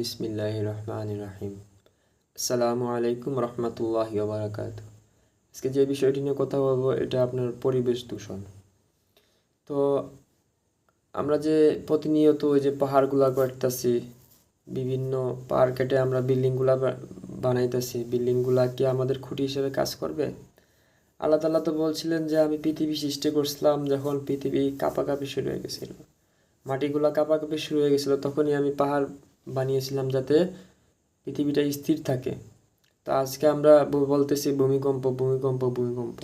বিসমিল্লাহির রহমানির রহিম আসসালামু আলাইকুম রহমতুল্লাহ আজকে যে বিষয়টি নিয়ে কথা বলব, এটা আপনার পরিবেশ দূষণ। তো আমরা যে প্রতিনিয়ত ওই যে পাহাড়গুলা কাটতেছি, বিভিন্ন পাহাড় কেটে আমরা বিল্ডিংগুলা বানাইতেছি, বিল্ডিংগুলা কি আমাদের খুঁটি হিসেবে কাজ করবে? আল্লাহ তাআলা তো বলছিলেন যে, আমি পৃথিবী সৃষ্টি করছিলাম যখন পৃথিবী কাঁপাকাঁপি শুরু হয়ে গেছিল। মাটিগুলা কাঁপাকাঁপি শুরু হয়ে গেছিল, তখনই আমি পাহাড় বানিয়েছিলাম যাতে পৃথিবীটা স্থির থাকে। তো আজকে আমরা বলতেছি ভূমিকম্প ভূমিকম্প ভূমিকম্প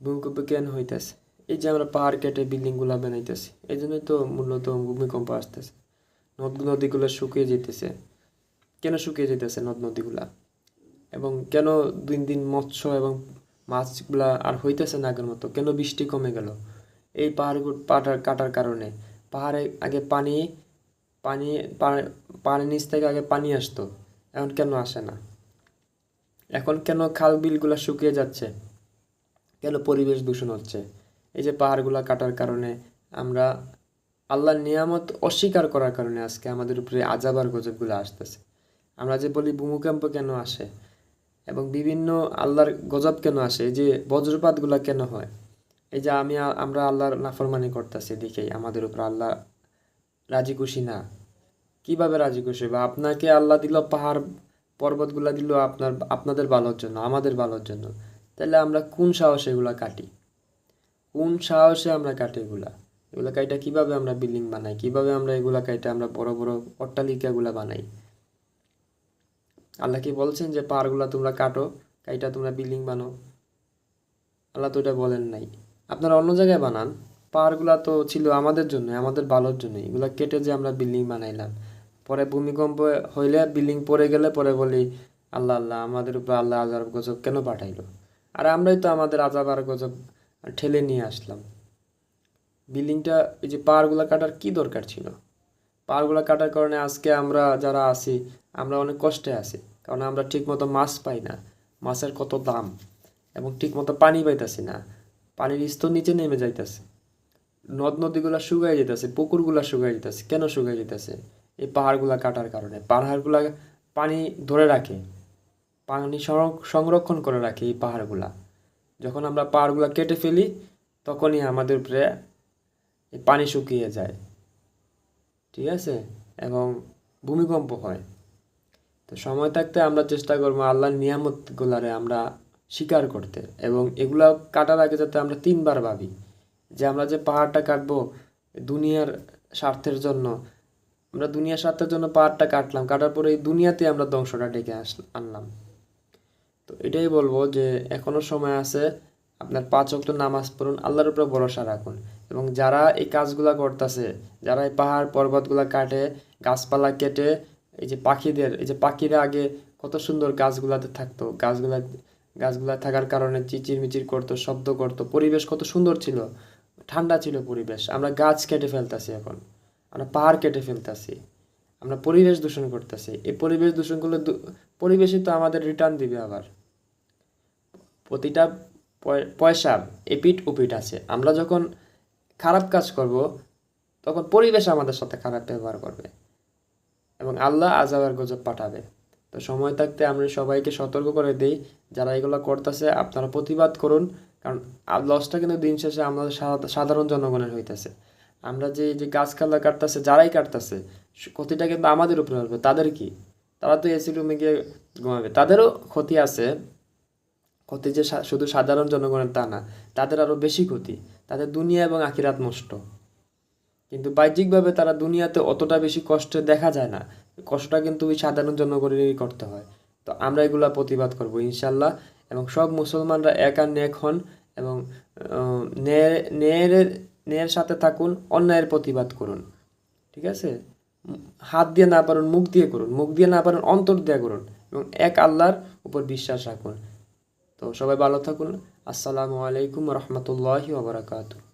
ভূমিকম্প কেন হইতেছে? এই যে আমরা পাহাড় কেটে বিল্ডিংগুলা বানাইতেছি এই জন্যই তো মূলত ভূমিকম্প আসতেছে। নদ, নদীগুলো শুকিয়ে যেতেছে কেন শুকিয়ে যেতেছে নদ, নদীগুলা? এবং কেন দিন দিন মৎস্য এবং মাছগুলা আর হইতেছে না আগের মতো? কেন বৃষ্টি কমে গেল? এই পাহাড় পাটার কাটার কারণে। পাহাড়ে আগে পানি পানি পানির নিচ থেকে আগে পানি আসতো। এখন কেন আসে না? এখন কেন খাল বিলগুলা শুকিয়ে যাচ্ছে? কেন পরিবেশ দূষণ হচ্ছে? এই যে পাহাড়গুলা কাটার কারণে আমরা আল্লাহর নিয়ামত অস্বীকার করার কারণে আজকে আমাদের উপরে আজাব আর গজবগুলো আসতেছে। আমরা যে বলি, ভূমিকম্প কেন আসে? এবং বিভিন্ন আল্লাহর গজব কেন আসে? যে বজ্রপাতগুলা কেন হয়? এই যে আমি আমরা আল্লাহর নাফরমানি করতেছি দেখেই আমাদের উপর আল্লাহ রাজি খুশি না। কীভাবে রাজি খুশি বা আপনাকে আল্লাহ দিল পাহাড়, পর্বতগুলা দিল আপনার, আপনাদের ভালোর জন্য, আমাদের ভালোর জন্য। তাহলে আমরা কোন সাহসে এগুলা কাটি? কোন সাহসে আমরা কাটি এগুলা? এগুলা কাইটা কীভাবে আমরা বিল্ডিং বানাই? কীভাবে আমরা এগুলা কাইটা আমরা বড় বড় অট্টালিকাগুলা বানাই? আল্লাহ কি বলছেন যে পাহাড়গুলা তোমরা কাটো, কাইটা তোমরা বিল্ডিং বানাও? আল্লাহ তো এটা বলেন নাই। আপনারা অন্য জায়গায় বানান। পাহাড়গুলা তো ছিল আমাদের জন্য, আমাদের ভালোর জন্য। এগুলা কেটে যে আমরা বিল্ডিং বানাইলাম। পরে ভূমিকম্প হইলে বিল্ডিং পড়ে গেলে পরে বলি, আল্লাহ আল্লাহ, আমাদের উপর আল্লাহ আজাব গজব কেন পাঠাইলো? আর আমরাই তো আমাদের আজাব আর গজব ঠেলে নিয়ে আসলাম। বিল্ডিংটা, এই যে পাহাড়গুলা কাটার কি দরকার ছিল? পাহাড়গুলা কাটার কারণে আজকে আমরা যারা আছি, আমরা অনেক কষ্টে আছি। কারণ আমরা ঠিকমতো মাছ পাই না। মাছের কত দাম এবং ঠিকমতো পানি পাইতাছি না। পানির স্তর নিচে নেমে যাইতেছে। নদ নদীগুলা শুকাই যেতেছে পুকুরগুলা শুকাই যেতেছে কেন শুকাই যেতেছে এই পাহাড়গুলা কাটার কারণে। পাহাড়গুলা পানি ধরে রাখে, পানি সংর- সংরক্ষণ করে রাখে এই পাহাড়গুলা। যখন আমরা পাহাড়গুলা কেটে ফেলি, তখনই আমাদের উপরে পানি শুকিয়ে যায়। ঠিক আছে? এবং ভূমিকম্প হয়। তো সময় থাকতে আমরা চেষ্টা করব আল্লাহর নিয়ামতগুলারে আমরা স্বীকার করতে। এবং এগুলা কাটার আগে যাতে আমরা তিনবার ভাবি যে আমরা যে পাহাড়টা কাটবো দুনিয়ার স্বার্থের জন্য, আমরা দুনিয়ার স্বার্থের জন্য পাহাড়টা কাটলাম, কাটার পরে এই দুনিয়াতে আমরা ধ্বংসটা ডেকে আস, আনলাম। তো এটাই বলব যে এখনও সময় আছে আপনার পাঁচ ওয়াক্ত নামাজ পড়ুন, আল্লাহর উপরে ভরসা রাখুন। এবং যারা এই কাজগুলা করতেছে, যারা এই পাহাড় পর্বতগুলা কাটে, গাছপালা কেটে, এই যে পাখিদের, এই যে পাখিরা আগে কত সুন্দর গাছগুলাতে থাকতো, গাছগুলা গাছগুলা থাকার কারণে চিচির মিচির করতো, শব্দ করতো। পরিবেশ কত সুন্দর ছিল। ঠান্ডা ছিল পরিবেশ। আমরা গাছ কেটে ফেলতাছি এখন। আমরা পাহাড় কেটে ফেলতাছি। আমরা পরিবেশ দূষণ করতেছি। এই পরিবেশ দূষণ করলে পরিবেশই তো আমাদের রিটার্ন দিবে আবার। প্রতিটা পয়সা এপিট ওপিট আছে। আমরা যখন খারাপ কাজ করব, তখন পরিবেশ আমাদের সাথে খারাপ ব্যবহার করবে। এবং আল্লাহ আজাবার গজব পাঠাবে। তো সময় থাকতে আমরা সবাইকে সতর্ক করে দেই, যারা এগুলো করতেছে, আপনারা প্রতিবাদ করুন, কারণ লসটা কিন্তু দিন শেষে আমাদের সাধা- সাধারণ জনগণের হইতেছে। আমরা যে যে গাছখালা কাটতেছে, যারাই কাটতেছে ক্ষতিটা কিন্তু আমাদের উপরে হবে তাদের কি? তারা তো এসি রুমে গিয়ে ঘুমাবে, তাদেরও ক্ষতি আছে, ক্ষতি যে শুধু সাধারণ জনগণের তা না, তাদের আরও বেশি ক্ষতি, তাদের দুনিয়া এবং আখিরাত নষ্ট। কিন্তু বাহ্যিকভাবে তারা দুনিয়াতে অতটা বেশি কষ্ট দেখা যায় না কষ্টটা কিন্তু ওই সাধারণ জনগণেরই করতে হয়। তো আমরা এগুলা প্রতিবাদ করব, ইনশাল্লাহ। এবং সব মুসলমানরা একা নেক হন এবং ন্যায়ের ন্যায়ের সাথে থাকুন, অন্যায়ের প্রতিবাদ করুন। ঠিক আছে? হাত দিয়ে না পারুন, মুখ দিয়ে করুন। মুখ দিয়ে না পারুন, অন্তর দিয়ে করুন। এবং এক আল্লাহর উপর বিশ্বাস রাখুন। তো সবাই ভালো থাকুন। আসসালামু আলাইকুম রহমতুল্লাহি ওবরাকাতু